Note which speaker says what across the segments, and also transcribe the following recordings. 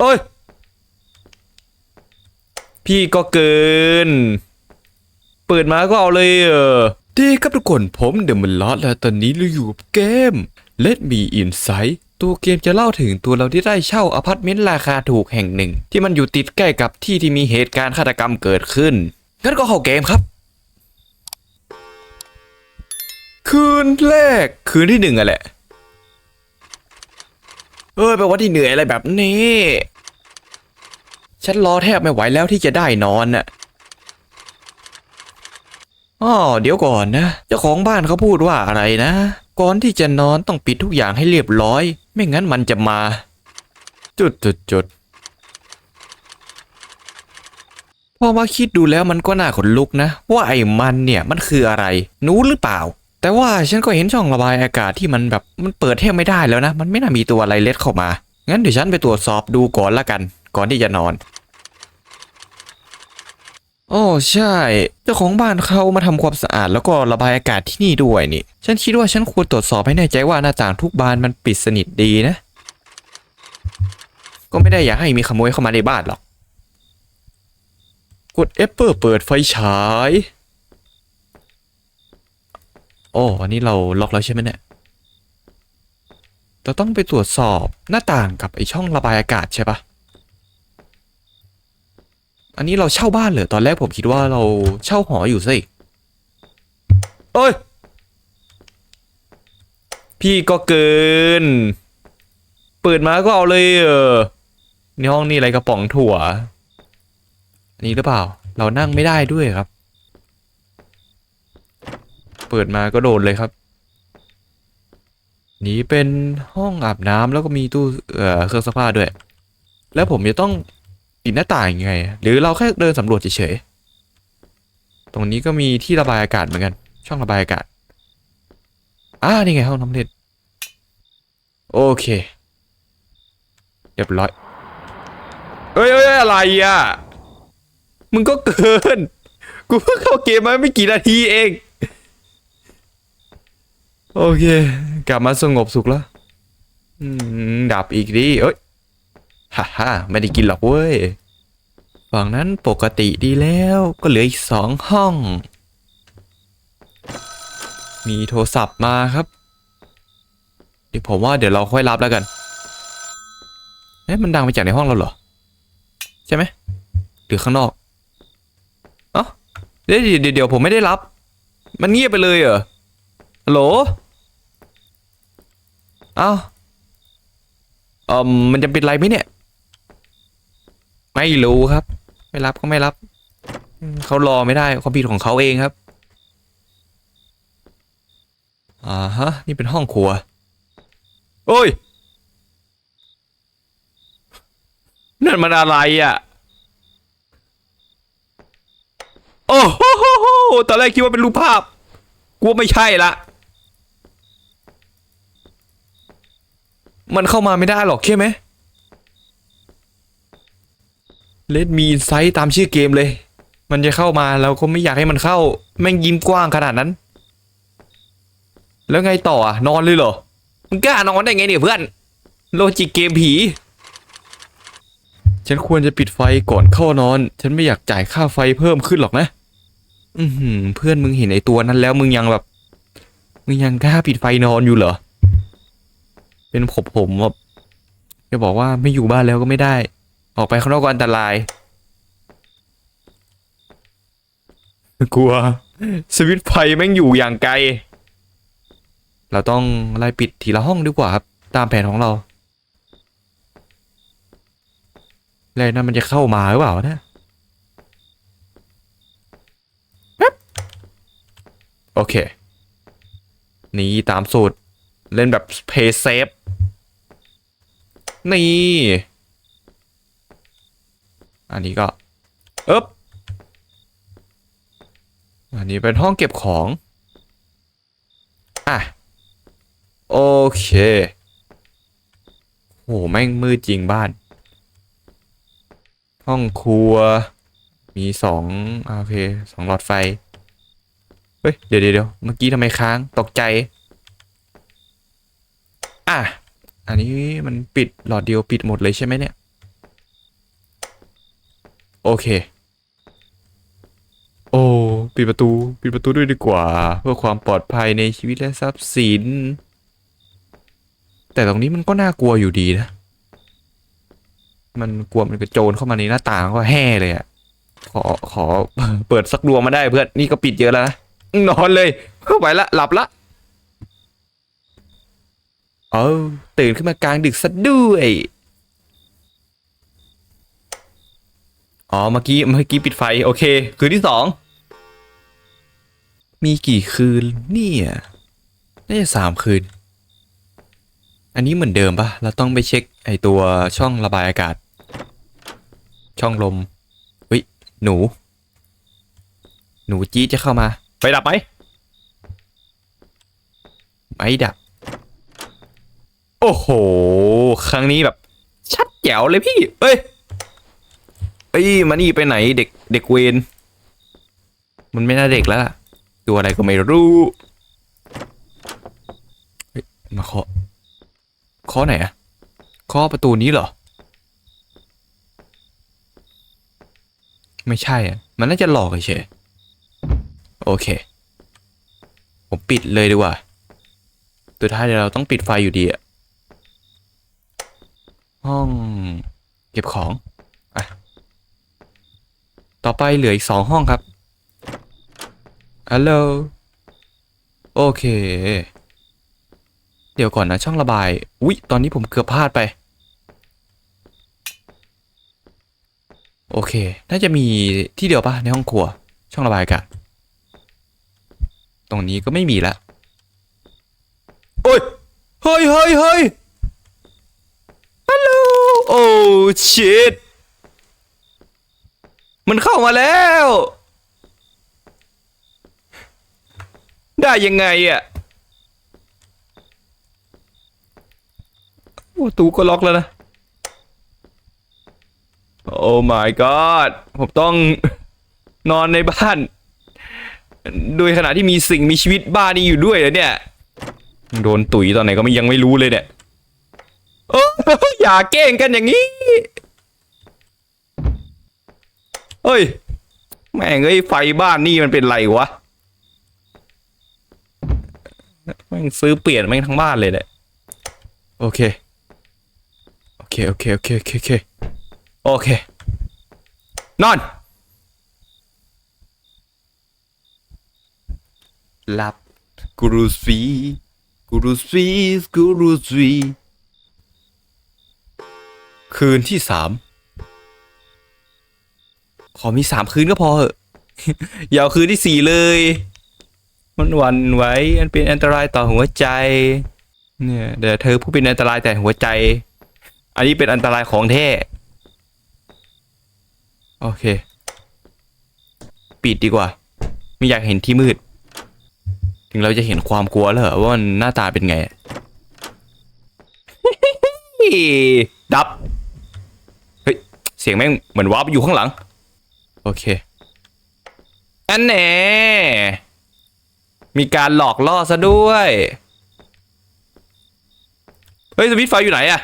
Speaker 1: เอ้ย พี่ก็เกิน เปิดมาก็เอาเลยเออดีครับทุกคนผมเดมอนลอสและตอนนี้เราอยู่กับเกม Let Me Inside ตัวเกมจะเล่าถึงตัวเราที่ได้เช่าอพาร์ตเมนต์ราคาถูกแห่งหนึ่ง ที่มันอยู่ติดใกล้กับที่ที่มีเหตุการณ์ฆาตกรรมเกิดขึ้น งั้นก็เข้าเกมครับ คืนแรกคืนที่หนึ่งอะแหละ เอ้ยแปลว่าที่เหนื่อยอะไรแบบนี้ ฉันรอแทบไม่ไหวแล้วที่จะได้นอนน่ะอ๋อเดี๋ยวก่อนนะ เจ้าของบ้านเขาพูดว่าอะไรนะ ก่อนที่จะนอนต้องปิดทุกอย่างให้เรียบร้อย ไม่งั้นมันจะมา จุดจุดจุดพอมาคิดดูแล้วมันก็น่าขนลุกนะ ว่าไอ้มันเนี่ยมันคืออะไร นูหรือเปล่า แต่ว่าฉันก็เห็นช่องระบายอากาศที่มันแบบมันเปิดแทบไม่ได้แล้วนะ มันไม่น่ามีตัวอะไรเล็ดเข้ามา งั้นเดี๋ยวฉันไปตรวจสอบดูก่อนละกัน ก่อนที่จะนอน โอ้ใช่ เจ้าของบ้านเขามาทำความสะอาดแล้วก็ระบายอากาศที่นี่ด้วยนี่ ฉันคิดว่าฉันควรตรวจสอบให้แน่ใจว่าหน้าต่างทุกบานมันปิดสนิทดีนะ ก็ไม่ได้อยากให้มีขโมยเข้ามาในบ้านหรอก กด F เพื่อเปิดไฟฉาย อ้อันนี้เราล็อกแล้วใช่ไหมเนี่ยเราต้องไปตรวจสอบหน้าต่างกับไอช่องระบายอากาศใช่ปะอันนี้เราเช่าบ้านเหรอตอนแรกผมคิดว่าเราเช่าหออยู่สิเอ้ย พี่ก็เกิน เปิดมาก็เอาเลยเออในห้องนี่อะไรกระป๋องถั่ว อันนี้หรือเปล่า เรานั่งไม่ได้ด้วยครับ เปิดมาก็โดนเลยครับ นี่เป็นห้องอาบน้ำแล้วก็มีตู้เอ่อเครื่องซักผ้าด้วย แล้วผมจะต้องปิดหน้าต่างยังไง หรือเราแค่เดินสำรวจเฉยๆ ตรงนี้ก็มีที่ระบายอากาศเหมือนกัน ช่องระบายอากาศอ่านี่ไงห้องน้ำเด็ดโอเค เรียบร้อยเอ้ยเอ้ยอะไรอะ มึงก็เกิน กูเพิ่งเข้าเกมมาไม่กี่นาทีเอง โอเค กลับมาสงบสุขแล้วดับอีกดิเอ้ยฮ่าฮ่าไม่ได้กินหรอกเว้ย ฝั่งนั้นปกติดีแล้วก็เหลืออีกสองห้อง มีโทรศัพท์มาครับ เดี๋ยวผมว่าเดี๋ยวเราค่อยรับแล้วกัน เอ๊ะมันดังมาจากในห้องเราเหรอ ใช่ไหมหรือข้างนอก เอ้าเดี๋ยวเดี๋ยวผมไม่ได้รับ มันเงียบไปเลยเหรอ ฮัลโหลเอ้าเออมันจะเป็นไรไหมเนี่ย ไม่รู้ครับ ไม่รับก็ไม่รับ เขารอไม่ได้ความผิดของเขาเองครับ อ่าฮะ นี่เป็นห้องครัว โอ้ยนั่นมันอะไรอะ โอ้โหโหโหตอนแรกคิดว่าเป็นรูปภาพกลัวไม่ใช่ละ มันเข้ามาไม่ได้หรอกใช่ไหมเลดมีไซต์ตามชื่อเกมเลย มันจะเข้ามาเราก็ไม่อยากให้มันเข้า แม่งยิ้มกว้างขนาดนั้น แล้วไงต่ออะ นอนเลยเหรอมึงกล้านอนได้ไงเนี่ยเพื่อนโลจิกเกมผี ฉันควรจะปิดไฟก่อนเข้านอน ฉันไม่อยากจ่ายค่าไฟเพิ่มขึ้นหรอกนะ อืเพื่อนมึงเห็นไอตัวนั้นแล้วมึงยังแบบ มึงยังกล้าปิดไฟนอนอยู่เหรอ เป็นผมผมแบบจะบอกว่าไม่อยู่บ้านแล้วก็ไม่ได้ ออกไปข้างนอกก็อันตราย กลัว สวิตช์ไฟแม่งอยู่อย่างไกล เราต้องไล่ปิดทีละห้องดีกว่าครับ ตามแผนของเราแล้วนั่นมันจะเข้ามาหรือเปล่านะโอเค นี่ตามสูตร เล่นแบบเพย์เซฟ นี่ อันนี้ก็เอ๊บอันนี้เป็นห้องเก็บของ อะ โอเคโหแม่งมืดจริงบ้าน ห้องครัว มีสองโอเคสองหลอดไฟ เฮ้ย เดี๋ยวเดี๋ยวเดี๋ยวเมื่อกี้ทำไมค้าง ตกใจ อะ อันนี้มันปิดหลอดเดียวปิดหมดเลยใช่ไหมเนี่ย โอเค โอ้ปิดประตูปิดประตูด้วยดีกว่า เพื่อความปลอดภัยในชีวิตและทรัพย์สิน แต่ตรงนี้มันก็น่ากลัวอยู่ดีนะ มันกลัวมันกระโจนเข้ามาในหน้าต่างก็แห่เลยอะขอขอเปิดสักดวงมาได้เพื่อนนี่ก็ปิดเยอะแล้วนะนอนเลยเข้าไปละหลับละ เออตื่นขึ้นมากลางดึกซะด้วย อ๋อ เมื่อกี้ เมื่อกี้ปิดไฟ โอเค คืนที่สอง มีกี่คืนเนี่ยน่าจะสามคืน อันนี้เหมือนเดิมปะเราต้องไปเช็คไอตัวช่องระบายอากาศ ช่องลมเฮ้ย หนู หนูจี๊ดจะเข้ามา ไปดับไหม ไม่ดับ โอ้โห ครั้งนี้แบบ ชัดแจ๋วเลยพี่ เอ้ยเอ้ยมานี่ไปไหนเด็กเด็กเวนมันไม่น่าเด็กแล้วล่ะ ตัวอะไรก็ไม่รู้เฮ้ยมาเคาะเคาะไหนอะเคาะประตูนี้เหรอ ไม่ใช่อะมันน่าจะหลอกเฉยโอเค ผมปิดเลยดีกว่าสุดท้ายเดี๋ยวเราต้องปิดไฟอยู่ดีอะ ห้อง เก็บของต่อไปเหลืออีกสองห้องครับฮัลโหลโอเค เดี๋ยวก่อนนะช่องระบาย อุ๊ย ตอนนี้ผมเกือบพลาดไป โอเค น่าจะมีที่เดียวปะในห้องครัว ช่องระบายกาศตรงนี้ก็ไม่มีละ โอ้ย เฮ้ยเฮ้ยเฮ้ย ฮัลโหลโอ้ชิตมันเข้ามาแล้ว ได้ยังไงอะ่ะประตูก็ล็อกแล้วนะ โอ้ my god ผมต้องนอนในบ้าน โดยขณะที่มีสิ่งมีชีวิตบ้านนี้อยู่ด้วยเหรอเนี่ย โดนตุ๋ยตอนไหนก็ไม่ยังไม่รู้เลยเนี่ย โอ้อย่าเก้งกันอย่างนี้ เฮ้ย แม่งเอ้ยไฟบ้านนี่มันเป็นไรวะ แม่งซื้อเปลี่ยนแม่งทั้งบ้านเลยแหละ โอเค โอเค โอเค โอเค โอเค โอเค โอเค นอน หลับกูรูสีกูรูสีกูรูสี คืนที่สามขอมีสามคืนก็พอเหอะอย่าคืนที่สี่เลย มันหวั่นไหวมันเป็นอันตรายต่อหัวใจ เนี่ยเดี๋ยวเธอผู้เป็นอันตรายแต่หัวใจ อันนี้เป็นอันตรายของแท้โอเค ปิดดีกว่า ไม่อยากเห็นที่มืด ถึงเราจะเห็นความกลัวแล้วเหรอว่ามันหน้าตาเป็นไงดับ เสียงแม่งเหมือนวาร์ปอยู่ข้างหลัง โอเคอันแหน่มีการหลอกล่อซะด้วย เฮ้ยสวิตไฟอยู่ไหนอะ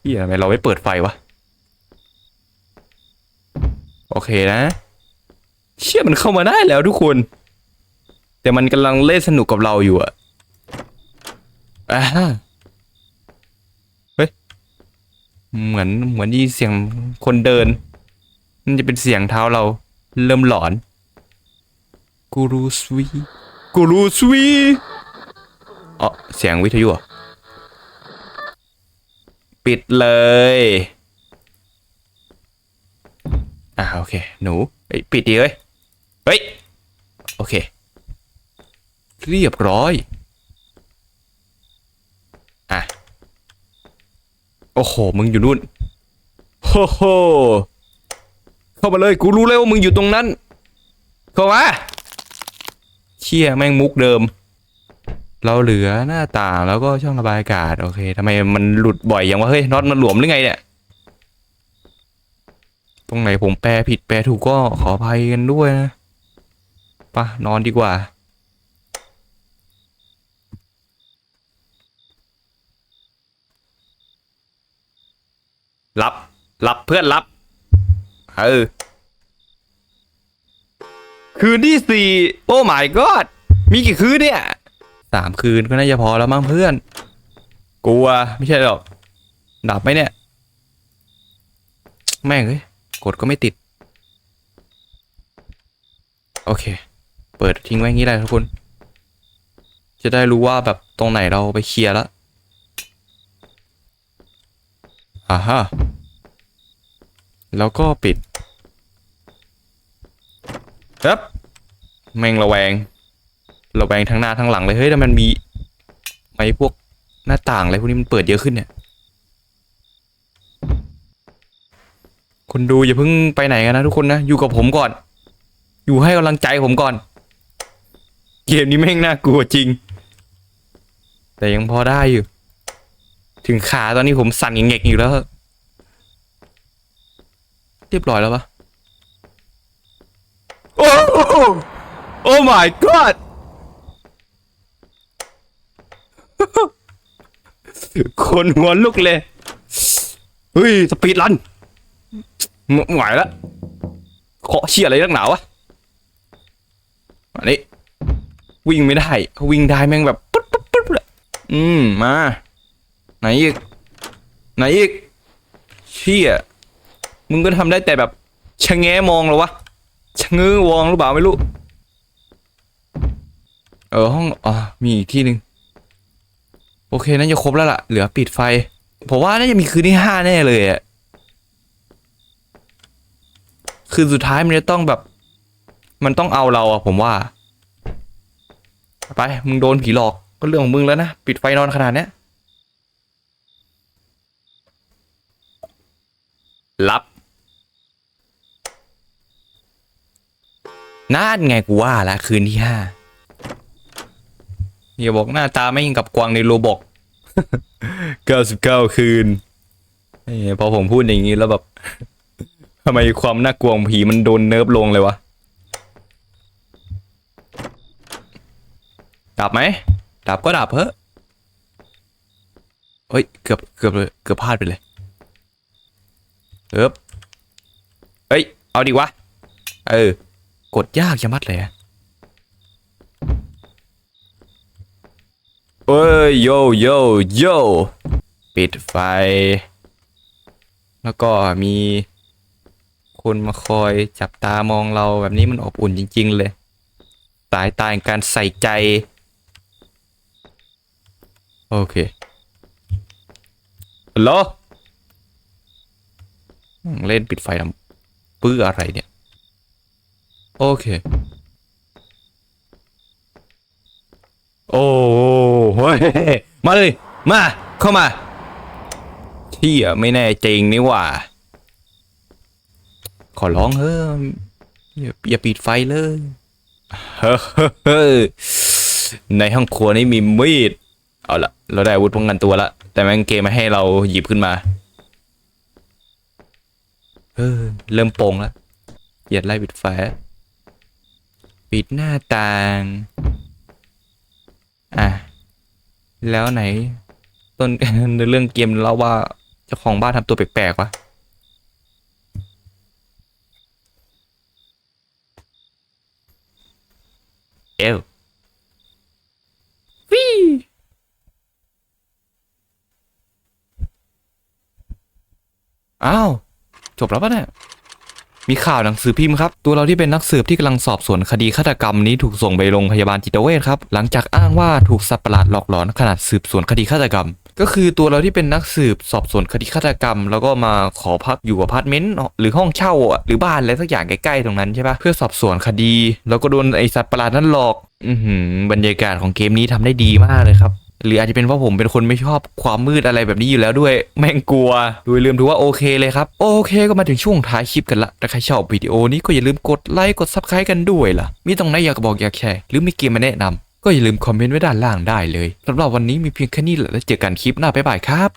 Speaker 1: เฮียทำไมเราไม่เปิดไฟวะ โอเคนะ เชี่ยมันเข้ามาได้แล้วทุกคน แต่มันกำลังเล่นสนุกกับเราอยู่อะอ่าเฮ้ย เหมือนเหมือนยินเสียงคนเดินมันจะเป็นเสียงเท้าเราเริ่มหลอนกูรูสวีกูรูสวีอ๋อเสียงวิทยุปิดเลย อ่าโอเค หนูเฮ้ยปิดดีเอ้ยเฮ้ย โอเค เรียบร้อย อะ โอ้โห มึงอยู่นู่นโอ้โหเข้ามาเลย กูรู้แล้วว่ามึงอยู่ตรงนั้น เข้ามาเชี่ยแม่งมุกเดิม เราเหลือหน้าต่างแล้วก็ช่องระบายอากาศ โอเคทำไมมันหลุดบ่อยอย่างวะเฮ้ยน็อตมันหลวมหรือไงเนี่ย ตรงไหนผมแปลผิดแปลถูกก็ขออภัยกันด้วยนะปะนอนดีกว่า รับ รับเพื่อนรับ เออ คืนที่สี่โอ้ my god มีกี่คืนเนี่ยสามคืนก็น่าจะพอแล้วมั้งเพื่อน กลัวไม่ใช่หรอก ดับไหมเนี่ย แม่งเอ้ย กดก็ไม่ติด โอเค เปิดทิ้งไว้งนี้แหละทุกคน จะได้รู้ว่าแบบตรงไหนเราไปเคลียร์แล้ว อ่าฮะ แล้วก็ปิดครับแม่งระแวง ระแวงทั้งหน้าทั้งหลังเลยเฮ้ยแต่มันมีไอ้พวกหน้าต่างอะไรพวกนี้มันเปิดเยอะขึ้นเนี่ยคนดูอย่าเพิ่งไปไหนกันนะทุกคนนะ อยู่กับผมก่อน อยู่ให้กำลังใจผมก่อน เกมนี้แม่งน่ากลัวจริง แต่ยังพอได้อยู่ ถึงขาตอนนี้ผมสั่นเงกอยู่แล้ว เรียบร้อยแล้วปะโอ้โหโอ้ my god คนหัวลุกเลย เฮ้ย สปีดรันไม่ไหวแล้วเคาะเชี่ยอะไรนักหนาวะอันนี้วิ่งไม่ได้ วิ่งได้แม่งแบบปุ๊บปุ๊บปุ๊บอืม มา ไหนอีก ไหนอีก เชี่ย มึงก็ทำได้แต่แบบชะแงมองหรอวะชะเง้อวองหรือเปล่าไม่รู้ เออห้องอ่ามีอีกที่หนึ่งโอเคน่าจะครบแล้วล่ะ เหลือปิดไฟ ผมว่าน่าจะมีคืนที่ห้าแน่เลยอะคืนสุดท้ายมันจะต้องแบบ มันต้องเอาเราอะผมว่า ไป มึงโดนผีหลอกก็เรื่องของมึงแล้วนะ ปิดไฟนอนขนาดเนี้ย รับ นั่นไงกูว่าละคืนที่ห้าอย่าบอกหน้าตาไม่ยิงกับกวางในโรบอก99คืนเอ้ยพอผมพูดอย่างนี้แล้วแบบทำไมความน่ากลัวของผีมันโดนเนิร์ฟลงเลยวะดับไหมดับก็ดับเพอะเฮ้ยเกือบเกือบเลยเกือบพลาดไปเลย เอบเอ้ย เอาดีวะ เออ กดยากจะมัดเลยเอ้ยโยโยโยปิดไฟ แล้วก็มีคนมาคอยจับตามองเราแบบนี้มันอบอุ่นจริง ๆ เลย สายตาแห่งการใส่ใจ โอเคฮัลโหล เล่นปิดไฟทำปื้ออะไรเนี่ย โอเค โอ้โหมาเลย มา เข้ามาเที่ยไม่แน่จริงนี่ว่า ขอร้องเฮ้ยอย่าอย่าปิดไฟเลยเฮ้ยในห้องครัวนี่มีมีด เอาละเราได้อาวุธป้องกันตัวละ แต่แม่งเกมม่ให้เราหยิบขึ้นมา เออ เริ่มโปงแล้วเหยียดไล่ปิดไฟปิดหน้าต่าง อะ แล้วไหน ต้นในเรื่องเกมเล่าว่าเจ้าของบ้านทำตัวแปลกๆวะเอววีอ้าว จบแล้วปะเนี่ยมีข่าวหนังสือพิมพ์ครับ ตัวเราที่เป็นนักสืบที่กำลังสอบสวนคดีฆาตกรรมนี้ถูกส่งไปโรงพยาบาลจิตเวชครับ หลังจากอ้างว่าถูกสัตว์ประหลาดหลอกหลอนขนาดสืบสวนคดีฆาตกรรม ก็คือตัวเราที่เป็นนักสืบสอบสวนคดีฆาตกรรม แล้วก็มาขอพักอยู่อพาร์ตเมนต์หรือห้องเช่าหรือบ้านอะไรสักอย่างใกล้ๆตรงนั้นใช่ปะเพื่อสอบสวนคดี แล้วก็โดนไอสัตว์ประหลาดนั้นหลอก อืบรรยากาศของเกมนี้ทำได้ดีมากเลยครับ หรืออาจจะเป็นเพราะผมเป็นคนไม่ชอบความมืดอะไรแบบนี้อยู่แล้วด้วย แม่งกลัวโดยลืมถือว่าโอเคเลยครับ โอเคก็มาถึงช่วงท้ายคลิปกันละถ้าใครชอบวิดีโอนี้ก็อย่าลืมกดไลค์กดซับสไครต์กันด้วยล่ะ มีตรงไหนอยากบอกอยากแชร์หรือมีเกมมาแนะนำก็อย่าลืมคอมเมนต์ไว้ด้านล่างได้เลยสำหรับวันนี้มีเพียงแค่นี้แหละแล้วเจอกันคลิปหน้าบ๊ายบายครับ